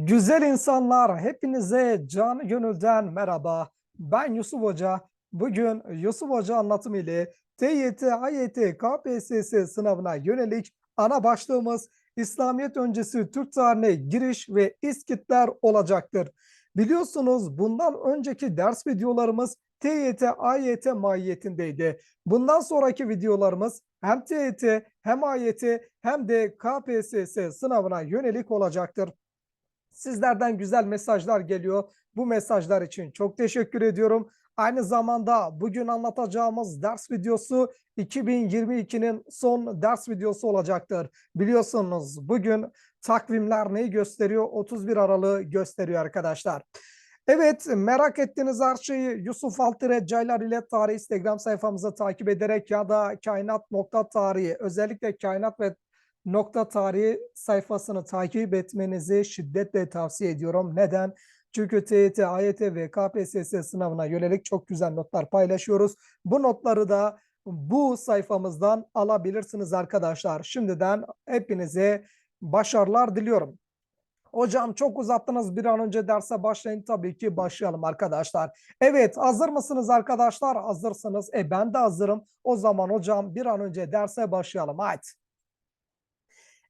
Güzel insanlar, hepinize canı gönülden merhaba. Ben Yusuf Hoca. Bugün Yusuf Hoca anlatım ile TYT, AYT, KPSS sınavına yönelik ana başlığımız İslamiyet öncesi Türk tarihine giriş ve iskitler olacaktır. Biliyorsunuz bundan önceki ders videolarımız TYT, AYT mahiyetindeydi. Bundan sonraki videolarımız hem TYT hem AYT hem de KPSS sınavına yönelik olacaktır. Sizlerden güzel mesajlar geliyor. Bu mesajlar için çok teşekkür ediyorum. Aynı zamanda bugün anlatacağımız ders videosu 2022'nin son ders videosu olacaktır. Biliyorsunuz bugün takvimler neyi gösteriyor? 31 Aralık'ı gösteriyor arkadaşlar. Evet merak ettiğiniz her şeyi Yusuf Altire Caylar ile Tarih Instagram sayfamızı takip ederek ya da kainat nokta tarihi özellikle kainat ve nokta tarihi sayfasını takip etmenizi şiddetle tavsiye ediyorum. Neden? Çünkü TYT, AYT ve KPSS sınavına yönelik çok güzel notlar paylaşıyoruz. Bu notları da bu sayfamızdan alabilirsiniz arkadaşlar. Şimdiden hepinize başarılar diliyorum. Hocam çok uzattınız bir an önce derse başlayın tabii ki başlayalım arkadaşlar. Evet hazır mısınız arkadaşlar? Hazırsınız. E ben de hazırım. O zaman hocam bir an önce derse başlayalım. Haydi.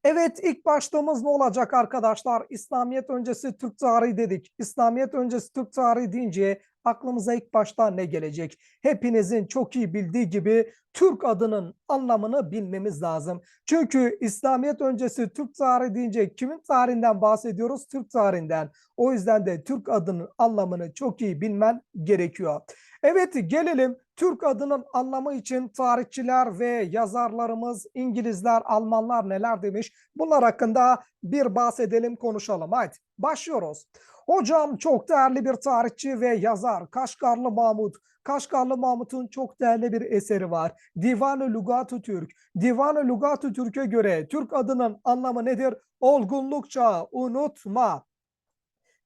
Evet ilk başlığımız ne olacak arkadaşlar? İslamiyet öncesi Türk tarihi dedik. İslamiyet öncesi Türk tarihi deyince aklımıza ilk başta ne gelecek? Hepinizin çok iyi bildiği gibi Türk adının anlamını bilmemiz lazım. Çünkü İslamiyet öncesi Türk tarihi deyince kimin tarihinden bahsediyoruz? Türk tarihinden. O yüzden de Türk adının anlamını çok iyi bilmen gerekiyor. Evet gelelim Türk adının anlamı için tarihçiler ve yazarlarımız İngilizler, Almanlar neler demiş? Bunlar hakkında bir bahsedelim, konuşalım. Haydi başlıyoruz. Hocam çok değerli bir tarihçi ve yazar Kaşgarlı Mahmut. Kaşgarlı Mahmut'un çok değerli bir eseri var. Divan-ı Lugat-ı Türk. Divan-ı Lugat-ı Türk'e göre Türk adının anlamı nedir? Olgunlukça unutma.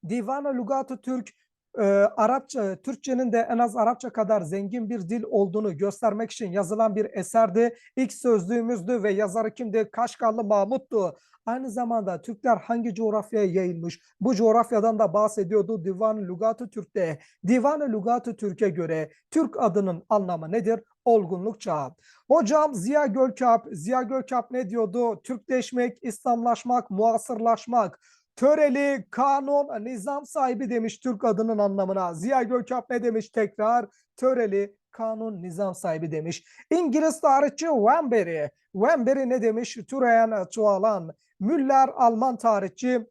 Divan-ı Lugat-ı Türk e, Arapça, Türkçenin de en az Arapça kadar zengin bir dil olduğunu göstermek için yazılan bir eserdi. İlk sözlüğümüzdü ve yazarı kimdi? Kaşgarlı Mahmut'tu. Aynı zamanda Türkler hangi coğrafyaya yayılmış? Bu coğrafyadan da bahsediyordu Divan-ı Lugat-ı Türk'te. Divan-ı Lugat-ı Türk'e göre Türk adının anlamı nedir? Olgunluk çağı. Hocam Ziya Gökalp, Ziya Gökalp ne diyordu? Türkleşmek, İslamlaşmak, muasırlaşmak. Töreli, kanun, nizam sahibi demiş Türk adının anlamına. Ziya Gökalp ne demiş tekrar? Töreli, kanun, nizam sahibi demiş. İngiliz tarihçi Wembury. Wembury ne demiş? Türeyen, çoğalan. Müller Alman tarihçi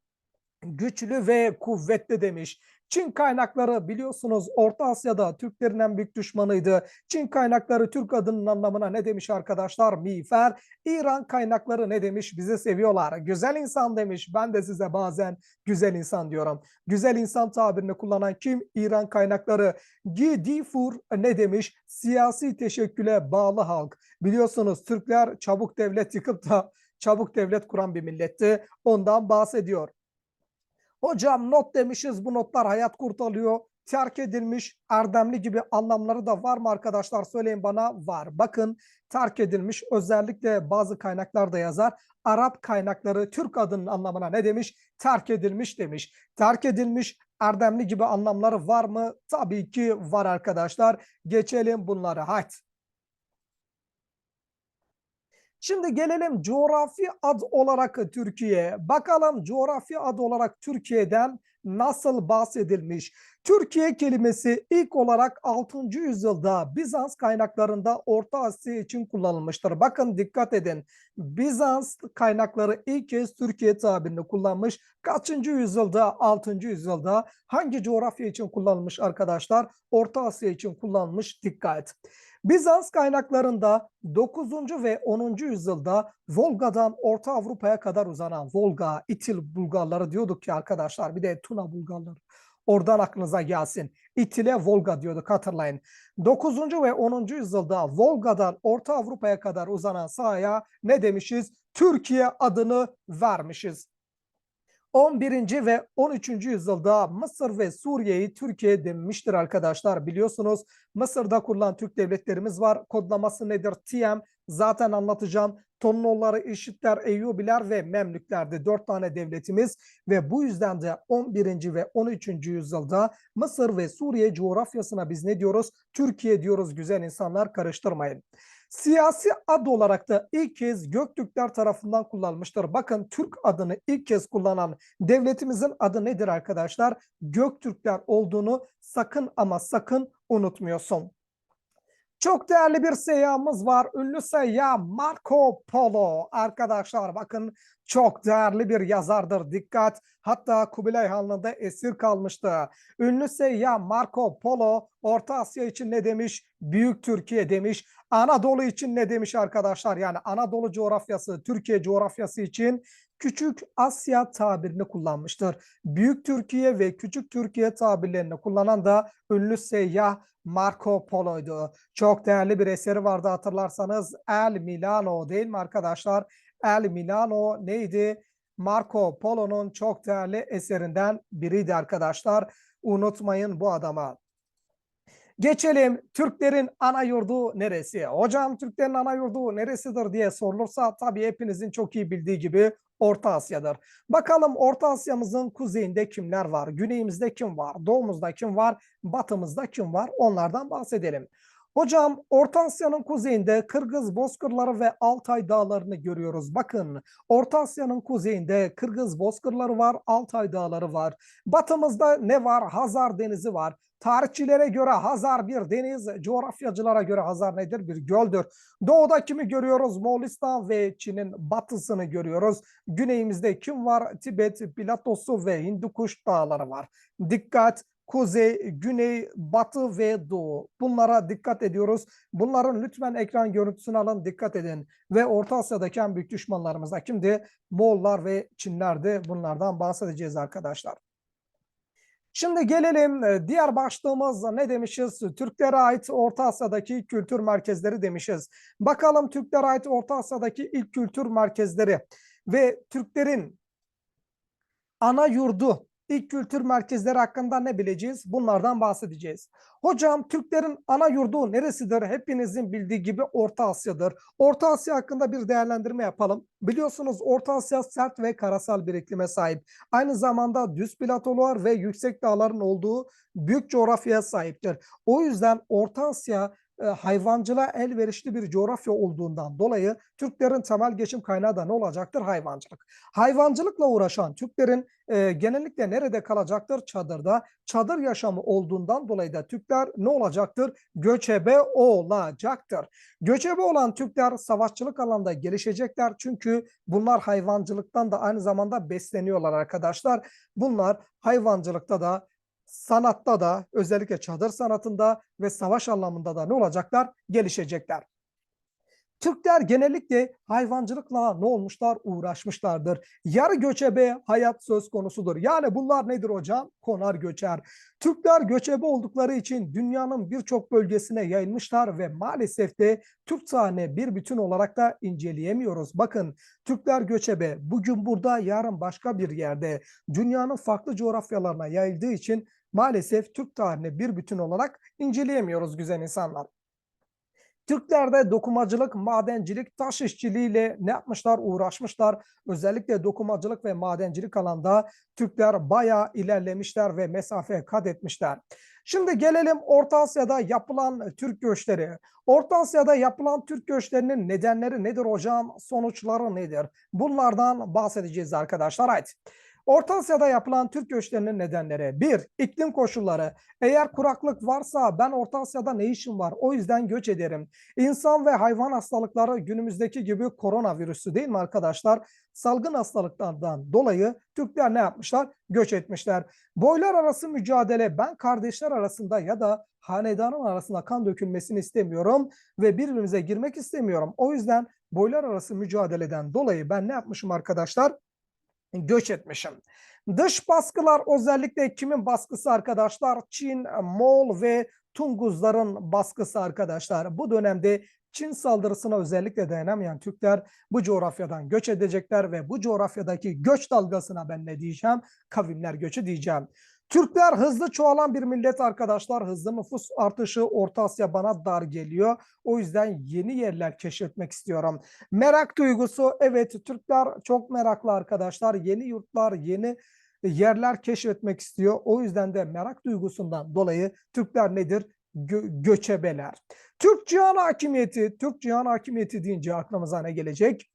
güçlü ve kuvvetli demiş. Çin kaynakları biliyorsunuz Orta Asya'da Türklerin en büyük düşmanıydı. Çin kaynakları Türk adının anlamına ne demiş arkadaşlar? Miğfer. İran kaynakları ne demiş? Bizi seviyorlar. Güzel insan demiş. Ben de size bazen güzel insan diyorum. Güzel insan tabirini kullanan kim? İran kaynakları. Gidifur ne demiş? Siyasi teşekküle bağlı halk. Biliyorsunuz Türkler çabuk devlet yıkıp da çabuk devlet kuran bir milletti. Ondan bahsediyor. Hocam not demişiz bu notlar hayat kurtarıyor. Terk edilmiş erdemli gibi anlamları da var mı arkadaşlar? Söyleyin bana var. Bakın terk edilmiş özellikle bazı kaynaklarda yazar. Arap kaynakları Türk adının anlamına ne demiş? Terk edilmiş demiş. Terk edilmiş erdemli gibi anlamları var mı? Tabii ki var arkadaşlar. Geçelim bunları. Haydi. Şimdi gelelim coğrafi ad olarak Türkiye. Bakalım coğrafi ad olarak Türkiye'den nasıl bahsedilmiş? Türkiye kelimesi ilk olarak 6. yüzyılda Bizans kaynaklarında Orta Asya için kullanılmıştır. Bakın dikkat edin. Bizans kaynakları ilk kez Türkiye tabirini kullanmış. Kaçıncı yüzyılda? 6. yüzyılda. Hangi coğrafya için kullanılmış arkadaşlar? Orta Asya için kullanılmış. Dikkat. Bizans kaynaklarında 9. ve 10. yüzyılda Volga'dan Orta Avrupa'ya kadar uzanan Volga, İtil Bulgarları diyorduk ki arkadaşlar bir de Tuna Bulgarları. Oradan aklınıza gelsin. İtil'e Volga diyorduk hatırlayın. 9. ve 10. yüzyılda Volga'dan Orta Avrupa'ya kadar uzanan sahaya ne demişiz? Türkiye adını vermişiz. 11. ve 13. yüzyılda Mısır ve Suriye'yi Türkiye demiştir arkadaşlar. Biliyorsunuz Mısır'da kurulan Türk devletlerimiz var. Kodlaması nedir? TM zaten anlatacağım. Tonnoları, İşitler, Eyyubiler ve Memlüklerdi. Dört tane devletimiz ve bu yüzden de 11. ve 13. yüzyılda Mısır ve Suriye coğrafyasına biz ne diyoruz? Türkiye diyoruz güzel insanlar karıştırmayın. Siyasi ad olarak da ilk kez Göktürkler tarafından kullanılmıştır. Bakın Türk adını ilk kez kullanan devletimizin adı nedir arkadaşlar? Göktürkler olduğunu sakın ama sakın unutmuyorsun. Çok değerli bir seyyahımız var. Ünlü seyyah Marco Polo. Arkadaşlar bakın çok değerli bir yazardır. Dikkat. Hatta Kubilay Han'la esir kalmıştı. Ünlü seyyah Marco Polo Orta Asya için ne demiş? Büyük Türkiye demiş. Anadolu için ne demiş arkadaşlar? Yani Anadolu coğrafyası, Türkiye coğrafyası için Küçük Asya tabirini kullanmıştır. Büyük Türkiye ve Küçük Türkiye tabirlerini kullanan da ünlü seyyah Marco Polo'ydu. Çok değerli bir eseri vardı hatırlarsanız El Milano değil mi arkadaşlar? El Milano neydi? Marco Polo'nun çok değerli eserinden biriydi arkadaşlar. Unutmayın bu adama. Geçelim Türklerin ana yurdu neresi? Hocam Türklerin ana yurdu neresidir diye sorulursa tabii hepinizin çok iyi bildiği gibi Orta Asya'dır. Bakalım Orta Asya'mızın kuzeyinde kimler var? Güneyimizde kim var? Doğumuzda kim var? Batımızda kim var? Onlardan bahsedelim. Hocam Orta Asya'nın kuzeyinde Kırgız bozkırları ve Altay dağlarını görüyoruz. Bakın Orta Asya'nın kuzeyinde Kırgız bozkırları var, Altay dağları var. Batımızda ne var? Hazar Denizi var. Tarihçilere göre Hazar bir deniz, coğrafyacılara göre Hazar nedir? Bir göldür. Doğuda kimi görüyoruz? Moğolistan ve Çin'in batısını görüyoruz. Güneyimizde kim var? Tibet, Platosu ve Hindukuş dağları var. Dikkat! Kuzey, güney, batı ve doğu. Bunlara dikkat ediyoruz. Bunların lütfen ekran görüntüsünü alın, dikkat edin. Ve Orta Asya'daki en büyük düşmanlarımız da kimdi? Moğollar ve Çinlerdi. Bunlardan bahsedeceğiz arkadaşlar. Şimdi gelelim e, diğer başlığımız ne demişiz? Türklere ait Orta Asya'daki kültür merkezleri demişiz. Bakalım Türklere ait Orta Asya'daki ilk kültür merkezleri ve Türklerin ana yurdu ilk kültür merkezleri hakkında ne bileceğiz? Bunlardan bahsedeceğiz. Hocam Türklerin ana yurdu neresidir? Hepinizin bildiği gibi Orta Asya'dır. Orta Asya hakkında bir değerlendirme yapalım. Biliyorsunuz Orta Asya sert ve karasal bir iklime sahip. Aynı zamanda düz platolar ve yüksek dağların olduğu büyük coğrafyaya sahiptir. O yüzden Orta Asya hayvancılığa elverişli bir coğrafya olduğundan dolayı Türklerin temel geçim kaynağı da ne olacaktır? Hayvancılık. Hayvancılıkla uğraşan Türklerin e, genellikle nerede kalacaktır? Çadırda. Çadır yaşamı olduğundan dolayı da Türkler ne olacaktır? Göçebe olacaktır. Göçebe olan Türkler savaşçılık alanında gelişecekler çünkü bunlar hayvancılıktan da aynı zamanda besleniyorlar arkadaşlar. Bunlar hayvancılıkta da sanatta da özellikle çadır sanatında ve savaş anlamında da ne olacaklar? Gelişecekler. Türkler genellikle hayvancılıkla ne olmuşlar? Uğraşmışlardır. Yarı göçebe hayat söz konusudur. Yani bunlar nedir hocam? Konar göçer. Türkler göçebe oldukları için dünyanın birçok bölgesine yayılmışlar ve maalesef de Türk tarihini bir bütün olarak da inceleyemiyoruz. Bakın Türkler göçebe bugün burada yarın başka bir yerde dünyanın farklı coğrafyalarına yayıldığı için maalesef Türk tarihini bir bütün olarak inceleyemiyoruz güzel insanlar. Türklerde dokumacılık, madencilik, taş işçiliğiyle ne yapmışlar? Uğraşmışlar. Özellikle dokumacılık ve madencilik alanda Türkler bayağı ilerlemişler ve mesafe kat etmişler. Şimdi gelelim Orta Asya'da yapılan Türk göçleri. Orta Asya'da yapılan Türk göçlerinin nedenleri nedir hocam? Sonuçları nedir? Bunlardan bahsedeceğiz arkadaşlar. Haydi. Orta Asya'da yapılan Türk göçlerinin nedenleri. Bir, iklim koşulları. Eğer kuraklık varsa ben Orta Asya'da ne işim var? O yüzden göç ederim. İnsan ve hayvan hastalıkları günümüzdeki gibi koronavirüsü değil mi arkadaşlar? Salgın hastalıklardan dolayı Türkler ne yapmışlar? Göç etmişler. Boylar arası mücadele ben kardeşler arasında ya da hanedanın arasında kan dökülmesini istemiyorum ve birbirimize girmek istemiyorum. O yüzden boylar arası mücadeleden dolayı ben ne yapmışım arkadaşlar? Göç etmişim. Dış baskılar özellikle kimin baskısı arkadaşlar? Çin, Moğol ve Tunguzların baskısı arkadaşlar. Bu dönemde Çin saldırısına özellikle dayanamayan Türkler bu coğrafyadan göç edecekler ve bu coğrafyadaki göç dalgasına ben ne diyeceğim? Kavimler göçü diyeceğim. Türkler hızlı çoğalan bir millet arkadaşlar. Hızlı nüfus artışı Orta Asya bana dar geliyor. O yüzden yeni yerler keşfetmek istiyorum. Merak duygusu evet Türkler çok meraklı arkadaşlar. Yeni yurtlar, yeni yerler keşfetmek istiyor. O yüzden de merak duygusundan dolayı Türkler nedir? Gö- göçebeler. Türk cihan hakimiyeti, Türk cihan hakimiyeti deyince aklımıza ne gelecek?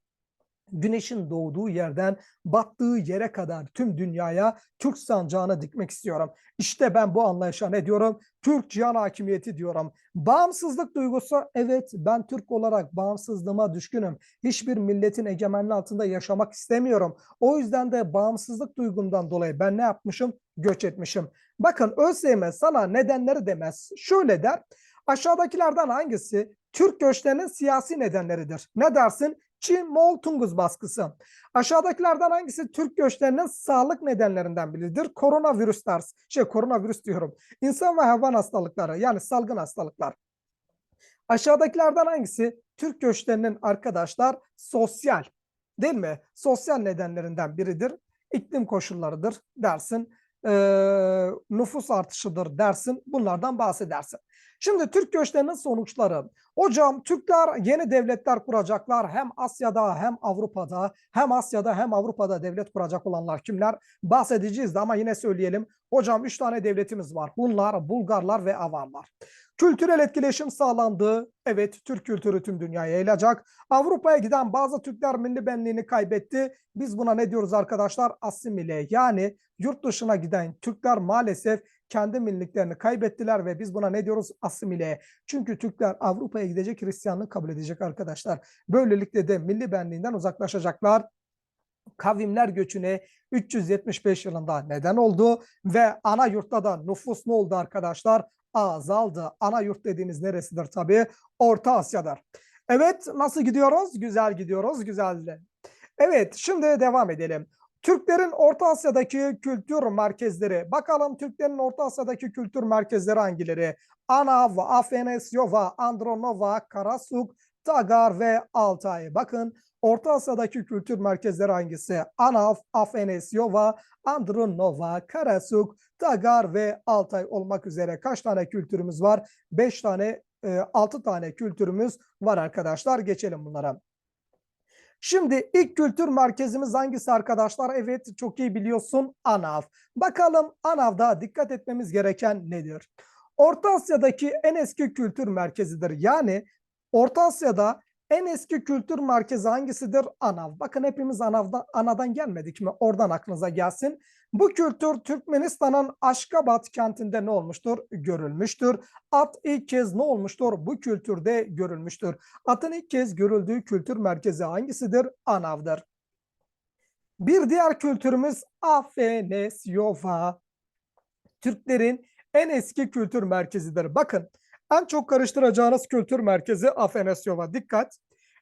Güneşin doğduğu yerden battığı yere kadar tüm dünyaya Türk sancağını dikmek istiyorum. İşte ben bu anlayışa ne diyorum? Türk cihan hakimiyeti diyorum. Bağımsızlık duygusu evet ben Türk olarak bağımsızlığıma düşkünüm. Hiçbir milletin egemenliği altında yaşamak istemiyorum. O yüzden de bağımsızlık duygumdan dolayı ben ne yapmışım? Göç etmişim. Bakın ÖSYM sana nedenleri demez. Şöyle der. Aşağıdakilerden hangisi Türk göçlerinin siyasi nedenleridir? Ne dersin? Çin Moğol Tunguz baskısı. Aşağıdakilerden hangisi Türk göçlerinin sağlık nedenlerinden biridir? Koronavirüs ders. Şey koronavirüs diyorum. İnsan ve hayvan hastalıkları yani salgın hastalıklar. Aşağıdakilerden hangisi Türk göçlerinin arkadaşlar sosyal değil mi? Sosyal nedenlerinden biridir. İklim koşullarıdır dersin. Ee, nüfus artışıdır dersin. Bunlardan bahsedersin. Şimdi Türk göçlerinin sonuçları. Hocam Türkler yeni devletler kuracaklar. Hem Asya'da hem Avrupa'da hem Asya'da hem Avrupa'da devlet kuracak olanlar kimler? Bahsedeceğiz de ama yine söyleyelim. Hocam üç tane devletimiz var. Bunlar Bulgarlar ve Avarlar. Kültürel etkileşim sağlandı. Evet Türk kültürü tüm dünyaya yayılacak. Avrupa'ya giden bazı Türkler milli benliğini kaybetti. Biz buna ne diyoruz arkadaşlar? Asimile yani yurt dışına giden Türkler maalesef kendi milliliklerini kaybettiler ve biz buna ne diyoruz? Asimile. Çünkü Türkler Avrupa'ya gidecek Hristiyanlığı kabul edecek arkadaşlar. Böylelikle de milli benliğinden uzaklaşacaklar kavimler göçüne 375 yılında neden oldu ve ana yurtta da nüfus ne oldu arkadaşlar? Azaldı. Ana yurt dediğimiz neresidir tabii? Orta Asya'dır. Evet nasıl gidiyoruz? Güzel gidiyoruz. Güzel. Evet şimdi devam edelim. Türklerin Orta Asya'daki kültür merkezleri. Bakalım Türklerin Orta Asya'daki kültür merkezleri hangileri? Anav, Afanasyova, Andronova, Karasuk, Tagar ve Altay. Bakın Orta Asya'daki kültür merkezleri hangisi? Anav, Afanasyova, Andronova, Karasuk, Tagar ve Altay olmak üzere kaç tane kültürümüz var? 5 tane, 6 tane kültürümüz var arkadaşlar. Geçelim bunlara. Şimdi ilk kültür merkezimiz hangisi arkadaşlar? Evet çok iyi biliyorsun ANAV. Bakalım ANAV'da dikkat etmemiz gereken nedir? Orta Asya'daki en eski kültür merkezidir. Yani Orta Asya'da en eski kültür merkezi hangisidir? Anav. Bakın hepimiz Anav'da, Anadan gelmedik mi? Oradan aklınıza gelsin. Bu kültür Türkmenistan'ın Aşkabat kentinde ne olmuştur? Görülmüştür. At ilk kez ne olmuştur? Bu kültürde görülmüştür. Atın ilk kez görüldüğü kültür merkezi hangisidir? Anav'dır. Bir diğer kültürümüz Afenesyova. Türklerin en eski kültür merkezidir. Bakın en çok karıştıracağınız kültür merkezi Afanasyova. Dikkat.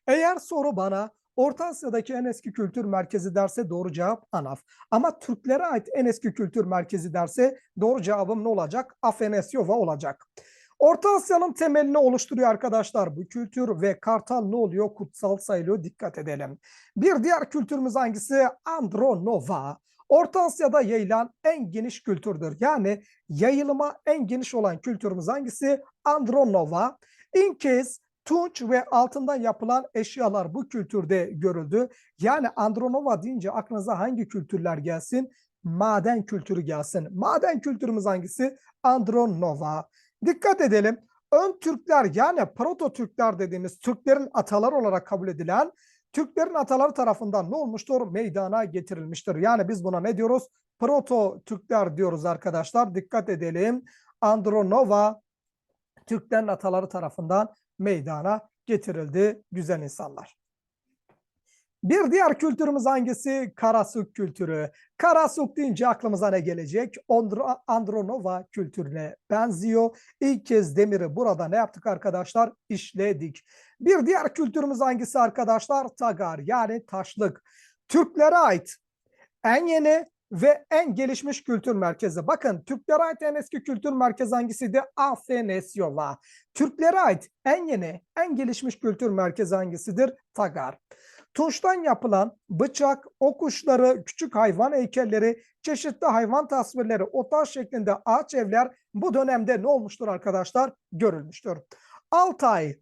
Eğer soru bana Orta Asya'daki en eski kültür merkezi derse doğru cevap ANAF. Ama Türklere ait en eski kültür merkezi derse doğru cevabım ne olacak? Afanasyova olacak. Orta Asya'nın temelini oluşturuyor arkadaşlar bu kültür ve kartal ne oluyor? Kutsal sayılıyor. Dikkat edelim. Bir diğer kültürümüz hangisi? Andronova. Orta Asya'da yayılan en geniş kültürdür. Yani yayılıma en geniş olan kültürümüz hangisi? Andronova. İnkez, tunç ve altından yapılan eşyalar bu kültürde görüldü. Yani Andronova deyince aklınıza hangi kültürler gelsin? Maden kültürü gelsin. Maden kültürümüz hangisi? Andronova. Dikkat edelim. Ön Türkler yani Proto Türkler dediğimiz Türklerin ataları olarak kabul edilen Türklerin ataları tarafından ne olmuştur? Meydana getirilmiştir. Yani biz buna ne diyoruz? Proto Türkler diyoruz arkadaşlar. Dikkat edelim. Andronova Türklerin ataları tarafından meydana getirildi güzel insanlar. Bir diğer kültürümüz hangisi? Karasuk kültürü. Karasuk deyince aklımıza ne gelecek? Andronova kültürüne benziyor. İlk kez demiri burada ne yaptık arkadaşlar? İşledik. Bir diğer kültürümüz hangisi arkadaşlar? Tagar yani taşlık. Türklere ait en yeni ve en gelişmiş kültür merkezi. Bakın Türklere ait en eski kültür merkezi hangisiydi? Afenesyova. Türklere ait en yeni, en gelişmiş kültür merkezi hangisidir? Tagar. Tunçtan yapılan bıçak, ok uçları, küçük hayvan heykelleri, çeşitli hayvan tasvirleri, otaj şeklinde ağaç evler bu dönemde ne olmuştur arkadaşlar? Görülmüştür. Altay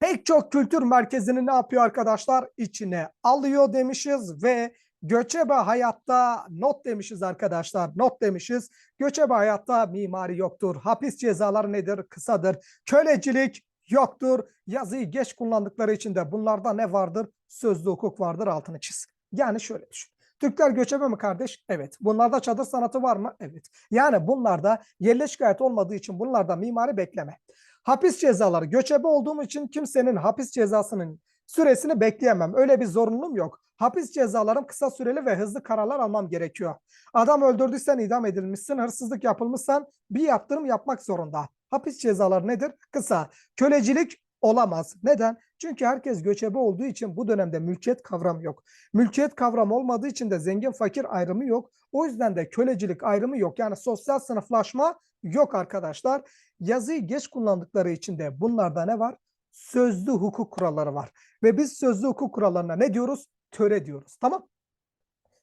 pek çok kültür merkezini ne yapıyor arkadaşlar? İçine alıyor demişiz ve göçebe hayatta not demişiz arkadaşlar. Not demişiz. Göçebe hayatta mimari yoktur. Hapis cezaları nedir? Kısadır. Kölecilik yoktur. Yazıyı geç kullandıkları için de bunlarda ne vardır? Sözlü hukuk vardır altını çiz. Yani şöyle düşün. Türkler göçebe mi kardeş? Evet. Bunlarda çadır sanatı var mı? Evet. Yani bunlarda yerleşik hayat olmadığı için bunlarda mimari bekleme. Hapis cezaları göçebe olduğum için kimsenin hapis cezasının süresini bekleyemem. Öyle bir zorunluluğum yok. Hapis cezalarım kısa süreli ve hızlı kararlar almam gerekiyor. Adam öldürdüysen idam edilmişsin, hırsızlık yapılmışsan bir yaptırım yapmak zorunda. Hapis cezaları nedir? Kısa. Kölecilik olamaz. Neden? Çünkü herkes göçebe olduğu için bu dönemde mülkiyet kavramı yok. Mülkiyet kavramı olmadığı için de zengin fakir ayrımı yok. O yüzden de kölecilik ayrımı yok. Yani sosyal sınıflaşma yok arkadaşlar. Yazıyı geç kullandıkları için de bunlarda ne var? Sözlü hukuk kuralları var. Ve biz sözlü hukuk kurallarına ne diyoruz? Töre diyoruz. Tamam.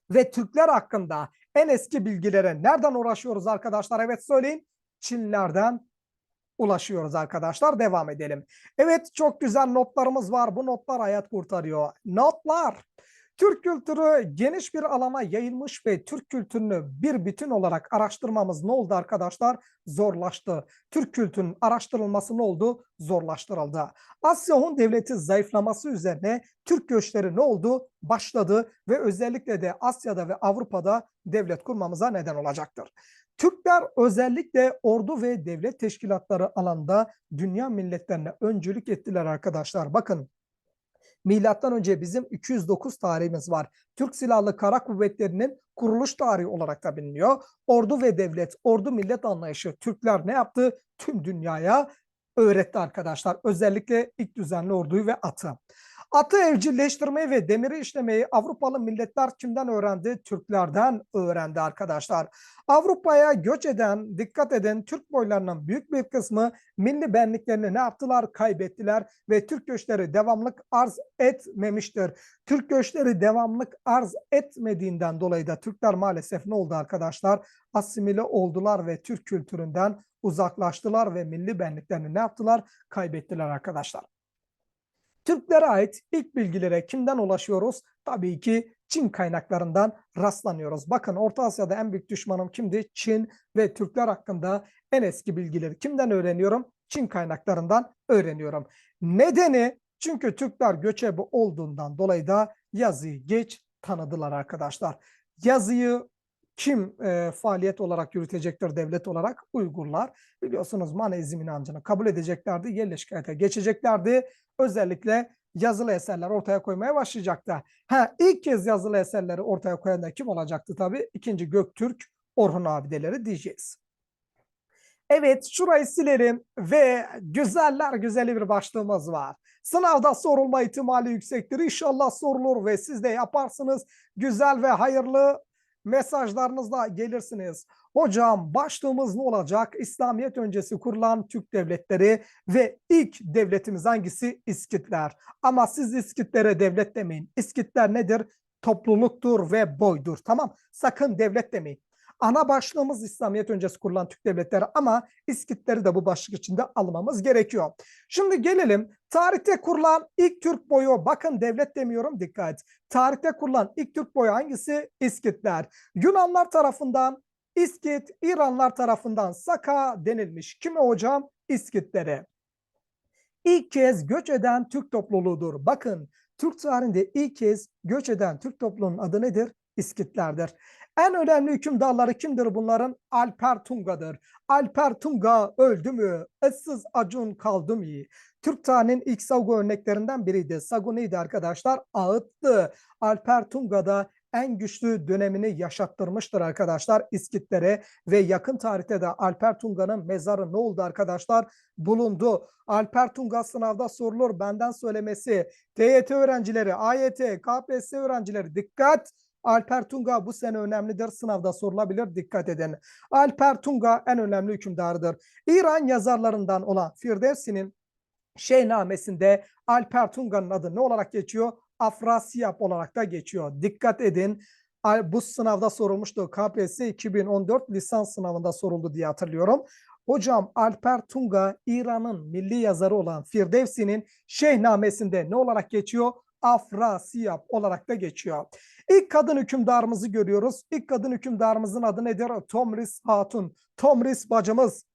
Ve Türkler hakkında en eski bilgilere nereden uğraşıyoruz arkadaşlar? Evet söyleyin. Çinlerden ulaşıyoruz arkadaşlar. Devam edelim. Evet çok güzel notlarımız var. Bu notlar hayat kurtarıyor. Notlar. Türk kültürü geniş bir alana yayılmış ve Türk kültürünü bir bütün olarak araştırmamız ne oldu arkadaşlar? Zorlaştı. Türk kültürünün araştırılması ne oldu? Zorlaştırıldı. Asya Hun devleti zayıflaması üzerine Türk göçleri ne oldu? Başladı ve özellikle de Asya'da ve Avrupa'da devlet kurmamıza neden olacaktır. Türkler özellikle ordu ve devlet teşkilatları alanda dünya milletlerine öncülük ettiler arkadaşlar. Bakın Milattan önce bizim 209 tarihimiz var. Türk Silahlı Kara Kuvvetleri'nin kuruluş tarihi olarak da biliniyor. Ordu ve devlet, ordu millet anlayışı Türkler ne yaptı? Tüm dünyaya öğretti arkadaşlar. Özellikle ilk düzenli orduyu ve atı. Atı evcilleştirmeyi ve demiri işlemeyi Avrupalı milletler kimden öğrendi? Türklerden öğrendi arkadaşlar. Avrupa'ya göç eden, dikkat edin Türk boylarının büyük bir kısmı milli benliklerini ne yaptılar? Kaybettiler ve Türk göçleri devamlık arz etmemiştir. Türk göçleri devamlık arz etmediğinden dolayı da Türkler maalesef ne oldu arkadaşlar? Asimile oldular ve Türk kültüründen uzaklaştılar ve milli benliklerini ne yaptılar? Kaybettiler arkadaşlar. Türklere ait ilk bilgilere kimden ulaşıyoruz? Tabii ki Çin kaynaklarından rastlanıyoruz. Bakın Orta Asya'da en büyük düşmanım kimdi? Çin ve Türkler hakkında en eski bilgileri kimden öğreniyorum? Çin kaynaklarından öğreniyorum. Nedeni çünkü Türkler göçebe olduğundan dolayı da yazıyı geç tanıdılar arkadaşlar. Yazıyı kim e, faaliyet olarak yürütecektir devlet olarak? Uygurlar. Biliyorsunuz Maneizm inancını kabul edeceklerdi, yerleşik hayata geçeceklerdi. Özellikle yazılı eserler ortaya koymaya başlayacaktı. Ha, ilk kez yazılı eserleri ortaya koyan da kim olacaktı tabii? İkinci Göktürk Orhun abideleri diyeceğiz. Evet şurayı silerim ve güzeller güzeli bir başlığımız var. Sınavda sorulma ihtimali yüksektir. İnşallah sorulur ve siz de yaparsınız. Güzel ve hayırlı mesajlarınızla gelirsiniz. Hocam başlığımız ne olacak? İslamiyet öncesi kurulan Türk devletleri ve ilk devletimiz hangisi? İskitler. Ama siz İskitlere devlet demeyin. İskitler nedir? Topluluktur ve boydur. Tamam. Sakın devlet demeyin. Ana başlığımız İslamiyet öncesi kurulan Türk devletleri ama İskitleri de bu başlık içinde almamız gerekiyor. Şimdi gelelim tarihte kurulan ilk Türk boyu bakın devlet demiyorum dikkat. Tarihte kurulan ilk Türk boyu hangisi? İskitler. Yunanlar tarafından İskit, İranlar tarafından Saka denilmiş. Kime hocam? İskitlere. İlk kez göç eden Türk topluluğudur. Bakın Türk tarihinde ilk kez göç eden Türk topluluğunun adı nedir? İskitlerdir. En önemli hükümdarları kimdir bunların? Alper Tunga'dır. Alper Tunga öldü mü? Issız Acun kaldı mı? Türk tarihinin ilk Sago örneklerinden biriydi. Sago neydi arkadaşlar? Ağıttı. Alper Tunga'da en güçlü dönemini yaşattırmıştır arkadaşlar İskitlere ve yakın tarihte de Alper Tunga'nın mezarı ne oldu arkadaşlar? Bulundu. Alper Tunga sınavda sorulur benden söylemesi. TYT öğrencileri, AYT, KPSS öğrencileri dikkat! Alper Tunga bu sene önemlidir. Sınavda sorulabilir. Dikkat edin. Alper Tunga en önemli hükümdarıdır. İran yazarlarından olan Firdevsi'nin Şeyhnamesinde Alper Tunga'nın adı ne olarak geçiyor? Afrasiyap olarak da geçiyor. Dikkat edin. Bu sınavda sorulmuştu. KPSS 2014 lisans sınavında soruldu diye hatırlıyorum. Hocam Alper Tunga İran'ın milli yazarı olan Firdevsi'nin Şeyhnamesinde ne olarak geçiyor? Afrasiyap olarak da geçiyor. İlk kadın hükümdarımızı görüyoruz. İlk kadın hükümdarımızın adı nedir? Tomris Hatun. Tomris bacımız.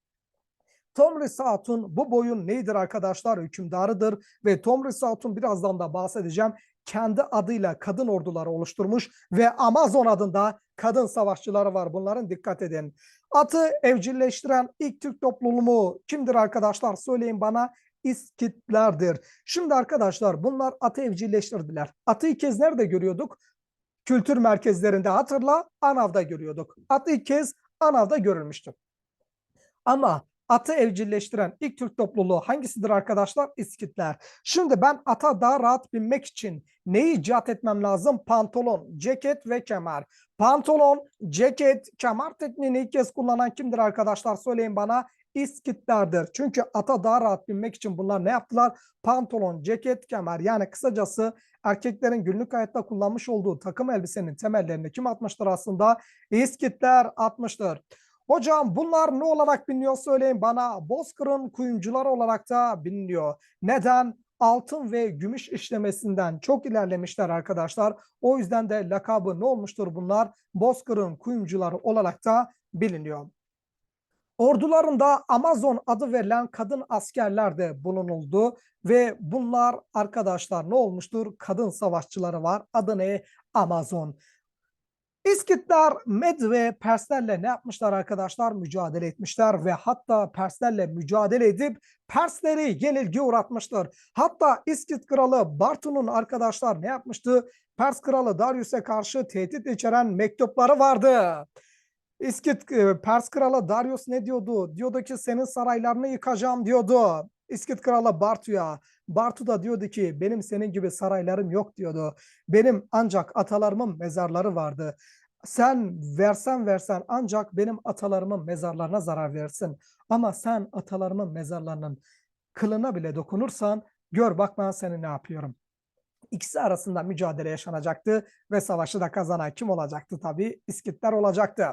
Tomris Hatun bu boyun neydir arkadaşlar? Hükümdarıdır ve Tomris Hatun birazdan da bahsedeceğim. Kendi adıyla kadın orduları oluşturmuş ve Amazon adında kadın savaşçıları var. Bunların dikkat edin. Atı evcilleştiren ilk Türk toplumu kimdir arkadaşlar? Söyleyin bana. İskitlerdir. Şimdi arkadaşlar bunlar atı evcilleştirdiler. Atı ilk kez nerede görüyorduk? Kültür merkezlerinde hatırla Anav'da görüyorduk. Atı ilk kez Anav'da görülmüştü. Ama atı evcilleştiren ilk Türk topluluğu hangisidir arkadaşlar? İskitler. Şimdi ben ata daha rahat binmek için neyi icat etmem lazım? Pantolon, ceket ve kemer. Pantolon, ceket, kemer tekniğini ilk kez kullanan kimdir arkadaşlar? Söyleyin bana. İskitlerdir. Çünkü ata daha rahat binmek için bunlar ne yaptılar? Pantolon, ceket, kemer yani kısacası erkeklerin günlük hayatta kullanmış olduğu takım elbisenin temellerini kim atmıştır aslında? İskitler atmıştır. Hocam bunlar ne olarak biliniyor söyleyin bana. Bozkır'ın kuyumcuları olarak da biliniyor. Neden? Altın ve gümüş işlemesinden çok ilerlemişler arkadaşlar. O yüzden de lakabı ne olmuştur bunlar? Bozkır'ın kuyumcuları olarak da biliniyor. Ordularında Amazon adı verilen kadın askerler de bulunuldu ve bunlar arkadaşlar ne olmuştur? Kadın savaşçıları var. Adı ne? Amazon. İskitler Med ve Perslerle ne yapmışlar arkadaşlar? Mücadele etmişler ve hatta Perslerle mücadele edip Persleri yenilgi uğratmıştır. Hatta İskit kralı Bartu'nun arkadaşlar ne yapmıştı? Pers kralı Darius'e karşı tehdit içeren mektupları vardı. İskit e, Pers kralı Darius ne diyordu? Diyordu ki senin saraylarını yıkacağım diyordu. İskit kralı Bartu'ya. Bartu da diyordu ki benim senin gibi saraylarım yok diyordu. Benim ancak atalarımın mezarları vardı. Sen versen versen ancak benim atalarımın mezarlarına zarar verirsin. Ama sen atalarımın mezarlarının kılına bile dokunursan gör bak ben seni ne yapıyorum. İkisi arasında mücadele yaşanacaktı ve savaşı da kazanan kim olacaktı tabii? İskitler olacaktı.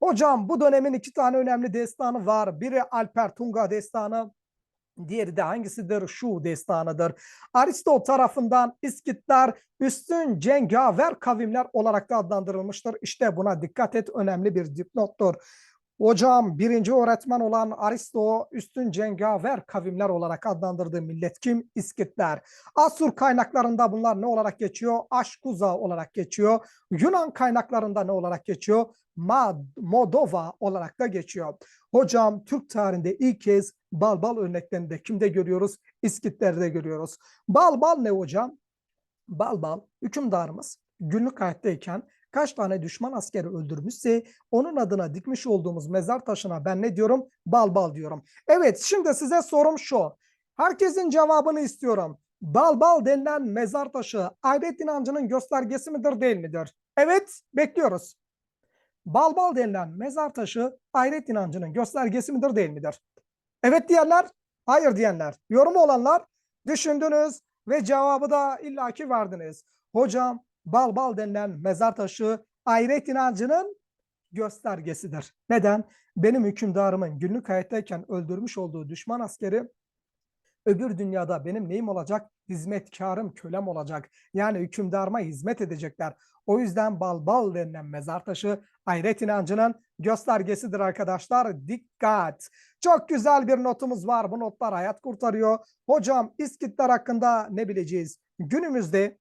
Hocam bu dönemin iki tane önemli destanı var. Biri Alper Tunga destanı, Diğeri de hangisidir? Şu destanıdır. Aristo tarafından İskitler üstün cengaver kavimler olarak da adlandırılmıştır. İşte buna dikkat et önemli bir dipnottur. Hocam birinci öğretmen olan Aristo üstün cengaver kavimler olarak adlandırdığı millet kim? İskitler. Asur kaynaklarında bunlar ne olarak geçiyor? Aşkuza olarak geçiyor. Yunan kaynaklarında ne olarak geçiyor? Mad Modova olarak da geçiyor. Hocam Türk tarihinde ilk kez bal bal örneklerinde kimde görüyoruz? İskitlerde görüyoruz. Bal bal ne hocam? Bal bal hükümdarımız günlük hayattayken kaç tane düşman askeri öldürmüşse onun adına dikmiş olduğumuz mezar taşına ben ne diyorum? Bal bal diyorum. Evet şimdi size sorum şu. Herkesin cevabını istiyorum. Bal bal denilen mezar taşı ahiret inancının göstergesi midir değil midir? Evet bekliyoruz. Bal bal denilen mezar taşı ahiret inancının göstergesi midir değil midir? Evet diyenler, hayır diyenler, yorumu olanlar düşündünüz ve cevabı da illaki verdiniz. Hocam bal bal denilen mezar taşı ahiret inancının göstergesidir. Neden? Benim hükümdarımın günlük hayattayken öldürmüş olduğu düşman askeri öbür dünyada benim neyim olacak? Hizmetkarım, kölem olacak. Yani hükümdarıma hizmet edecekler. O yüzden bal bal denilen mezar taşı ahiret inancının göstergesidir arkadaşlar. Dikkat! Çok güzel bir notumuz var. Bu notlar hayat kurtarıyor. Hocam İskitler hakkında ne bileceğiz? Günümüzde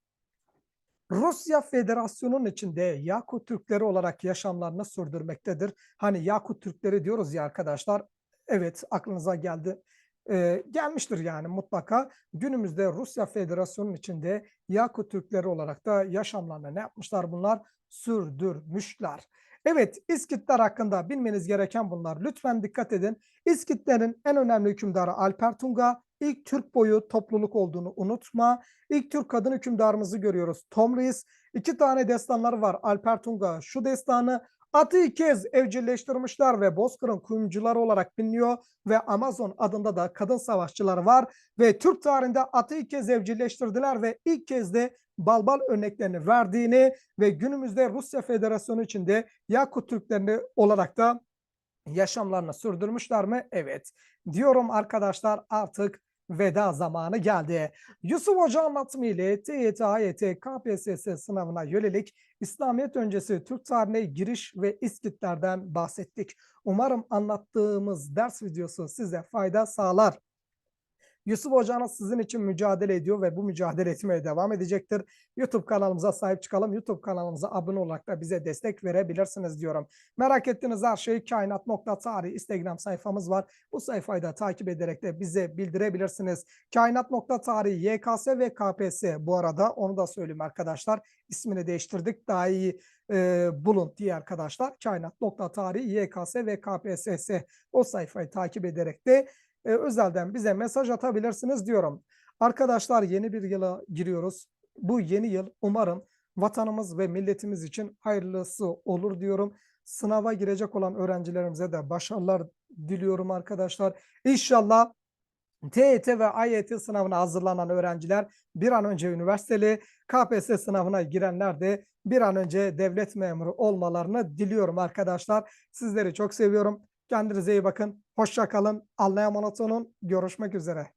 Rusya Federasyonu'nun içinde Yakut Türkleri olarak yaşamlarını sürdürmektedir. Hani Yakut Türkleri diyoruz ya arkadaşlar. Evet aklınıza geldi. Ee, gelmiştir yani mutlaka. Günümüzde Rusya Federasyonu'nun içinde Yakut Türkleri olarak da yaşamlarını ne yapmışlar bunlar? Sürdürmüşler. Evet İskitler hakkında bilmeniz gereken bunlar. Lütfen dikkat edin. İskitlerin en önemli hükümdarı Alper Tunga, ilk Türk boyu topluluk olduğunu unutma. İlk Türk kadın hükümdarımızı görüyoruz. Tom Reis. İki tane destanları var. Alper Tunga şu destanı atı ilk kez evcilleştirmişler ve Bozkır'ın kuyumcuları olarak biliniyor ve Amazon adında da kadın savaşçıları var ve Türk tarihinde atı ilk kez evcilleştirdiler ve ilk kez de balbal örneklerini verdiğini ve günümüzde Rusya Federasyonu içinde Yakut Türklerini olarak da yaşamlarını sürdürmüşler mi? Evet. Diyorum arkadaşlar artık veda zamanı geldi. Yusuf Hoca anlatımı ile TYT, AYT, KPSS sınavına yönelik İslamiyet öncesi Türk tarihine giriş ve iskitlerden bahsettik. Umarım anlattığımız ders videosu size fayda sağlar. Yusuf Hoca'nız sizin için mücadele ediyor ve bu mücadele etmeye devam edecektir. YouTube kanalımıza sahip çıkalım. YouTube kanalımıza abone olarak da bize destek verebilirsiniz diyorum. Merak ettiğiniz her şeyi kainat.tarih Instagram sayfamız var. Bu sayfayı da takip ederek de bize bildirebilirsiniz. Kainat.tarih YKS ve KPS bu arada onu da söyleyeyim arkadaşlar. İsmini değiştirdik. Daha iyi e, bulun diye arkadaşlar. Kainat.tarih YKS ve KPSS o sayfayı takip ederek de e, özelden bize mesaj atabilirsiniz diyorum. Arkadaşlar yeni bir yıla giriyoruz. Bu yeni yıl umarım vatanımız ve milletimiz için hayırlısı olur diyorum. Sınava girecek olan öğrencilerimize de başarılar diliyorum arkadaşlar. İnşallah TYT ve AYT sınavına hazırlanan öğrenciler bir an önce üniversiteli, KPSS sınavına girenler de bir an önce devlet memuru olmalarını diliyorum arkadaşlar. Sizleri çok seviyorum. Kendinize iyi bakın. Hoşça kalın. Allah'a emanet olun. Görüşmek üzere.